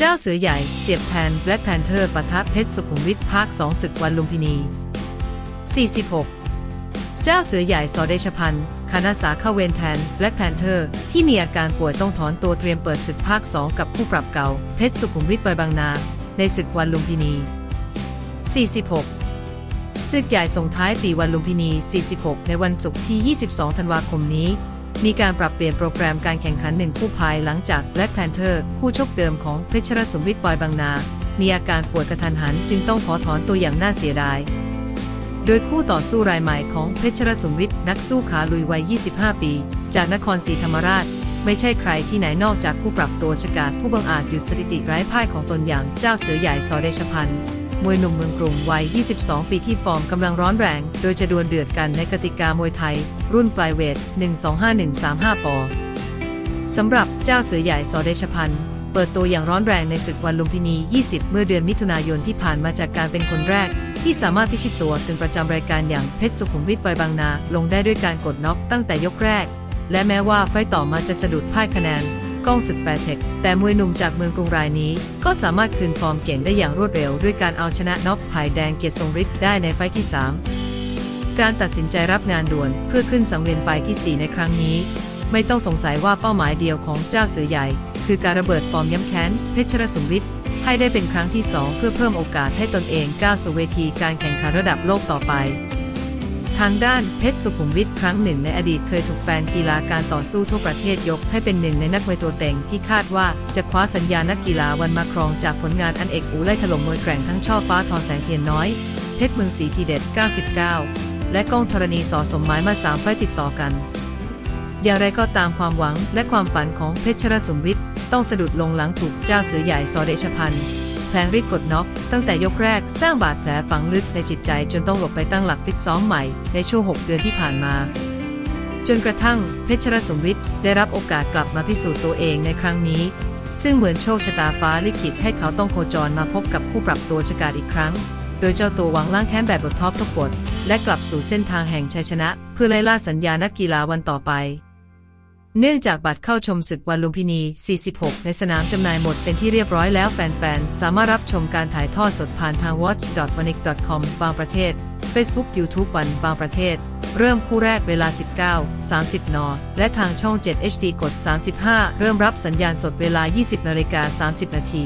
เจ้าเสือใหญ่เสียบแทน Black Panther ปะทะเพชรสุขุมวิทภาค 2 ศึกวันลุมพินี 46 เจ้าเสือใหญ่สอเดชพันธ์คณะสาเข้าเวรแทน Black Panther ที่มีอาการป่วยต้องถอนตัวเตรียมเปิดศึกภาค 2 กับผู้ปรับเก่า เพชรสุขุมวิทไปบางนา ในศึกวันลุมพินี 46ศึกใหญ่ส่งท้ายปีวันลุมพินี 46 ในวันศุกร์ที่ 22 ธันวาคมนี้ มีการปรับเปลี่ยนโปรแกรมการแข่งขันหนึ่งคู่ภายหลังจาก Black Panther คู่ชกเดิมของเพชรสมวิทบอยบางนา มีอาการป่วยกระทันหันจึงต้องขอถอนตัวอย่างน่าเสียดาย โดยคู่ต่อสู้รายใหม่ของเพชรสมวิทย์นักสู้ขาลุยวัย 25 ปี จากนครศรีธรรมราช ไม่ใช่ใครที่ไหนนอกจากคู่ปรับตัวชะกาดผู้บังอาจหยุดสถิติไร้พ่ายของตนอย่างเจ้าเสือใหญ่สอเดชพันธ์ มวยหนุ่มเมืองกรุงวัย 22 ปีที่ฟอร์มกำลังร้อนแรง โดยจะดวลเดือดกันในกติกามวยไทย รุ่นไฟเวท 125135 ปอสำหรับเจ้าเสือใหญ่สอเดชพันธ์เปิดตัวอย่างร้อนแรงในศึกวันลุมพินี 20 เมื่อเดือนมิถุนายนที่ผ่านมาจากการเป็นคนแรก ที่สามารถพิชิตตัวถึงประจำรายการอย่างเพชรสุขุมวิทไปบางนา ลงได้ด้วยการกดน็อกตั้งแต่ยกแรก และแม้ว่าไฟต่อมาจะสะดุดพ่ายคะแนน ก้องศึกแฟร์เทค แต่มวยหนุ่มจากเมืองกรุงรายนี้ ก็สามารถคืนฟอร์มเก่งได้อย่างรวดเร็ว ด้วยการเอาชนะน็อกภายแดงเกียรติทรงฤทธิ์ได้ในไฟที่ 3 การตัดสินใจรับงานด่วนเพื่อขึ้นสังเวียนไฟที่ 4 ในครั้งนี้ ไม่ต้องสงสัยว่าเป้าหมายเดียวของเจ้าเสือใหญ่ คือการระเบิดฟอร์มย้ำแค้นเพชรสุมวิทให้ได้เป็นครั้งที่ 2 เพื่อเพิ่มโอกาสให้ตนเองก้าวสู่เวทีการแข่งขันระดับโลกต่อไป ทางด้านเพชรสุขุมวิทครั้งหนึ่งในอดีตเคยถูกแฟนกีฬาการต่อสู้ทั่วประเทศยกให้เป็นหนึ่งในนักมวยตัวเต็งที่คาดว่าจะคว้าสัญญานักกีฬาวันมาครองจากผลงานอันเอกอูไล่ถล่มมวยแกร่งทั้งช่อฟ้าทอแสงเทียนน้อย เพชรเมืองศรีทีเด็ด 99 และก้องธรณีสอสมหมายมาสามไฟต์ติดต่อกัน อย่างไรก็ตามความหวังและความฝันของเพชรสุมวิทต้องสะดุดลงหลังถูกเจ้าเสือใหญ่สอเดชพันธ์ แผลงฤทธิ์กดน็อกตั้งแต่ยกแรกสร้างบาดแผลฝังลึกในจิตใจจนต้องหลบไปตั้งหลักฟิตซ้อมใหม่ในช่วง 6 เดือนที่ผ่านมา จนกระทั่งเพชรสมวิทย์ได้รับโอกาสกลับมาพิสูจน์ตัวเองในครั้งนี้ ซึ่งเหมือนโชคชะตาฟ้าลิขิตให้เขาต้องโคจรมาพบกับผู้ปรับตัวชะกาดอีกครั้ง โดยเจ้าตัวหวังล้างแค้นแบบบทท็อปทุกบทและกลับสู่เส้นทางแห่งชัยชนะ เพื่อไล่ล่าสัญญานักกีฬาวันต่อไป เนื่องจากบัตรเข้าชมศึกวันลุมพินี 46 ในสนามจำหน่ายหมดเป็นที่เรียบร้อยแล้วแฟนๆ สามารถรับชมการถ่ายทอดสดผ่านทาง watch.manic.com บางประเทศ Facebook YouTube วันบางประเทศ เริ่มคู่แรกเวลา 19 30 น และทางช่อง 7 HD กด 35 เริ่มรับสัญญาณสดเวลา 20นาฬิกา30 นาที